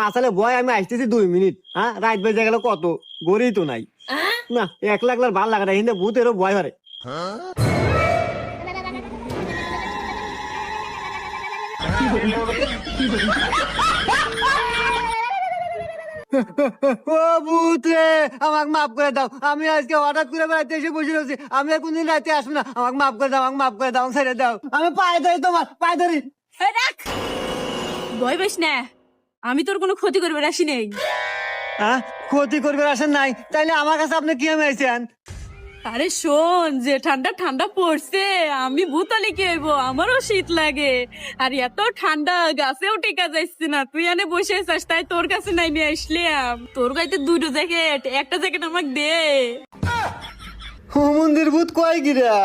মাসালে ভয় আমি আসতেছি দুই মিনিট হ্যাঁ? রাত বেজে গেল কত? গড়ি তো নাই। না এক লাখ লাখ ভালো লাগে না ভূতেরও ভয় হরে ও ভূত আমাকে মাফ করে দাও। আমি আজকে হঠাৎ করে বেড়াতে এসে বসে রয়েছি। আমি আর কোনদিন রাতে আসব না। আমাকে মাফ করে দাও আমাকে মাফ করে দাও ছেড়ে দাও। আমি পায়ে ধরি তোমার পায়ে ধরি। ভয় পাইস না। আমি তোর কোনো ক্ষতি করবে আসি নেই। হ্যাঁ ক্ষতি করবে আসেন নাই। তাইলে আমার কাছে আপনি কি আমি আইছেন? আরে শোন যে ঠান্ডা ঠান্ডা পড়ছে আমি ভূতালি কি হইব? আমারও শীত লাগে। আর এত ঠান্ডা গাছেও টেকা যাচ্ছে না। তুই এনে বসে আছিস তাই তোর কাছে নাইমে আসলাম। তোর গাইতে দুটো জ্যাকেট একটা জ্যাকেট আমাকে দে। মন্দির ভূত কয় গিরা?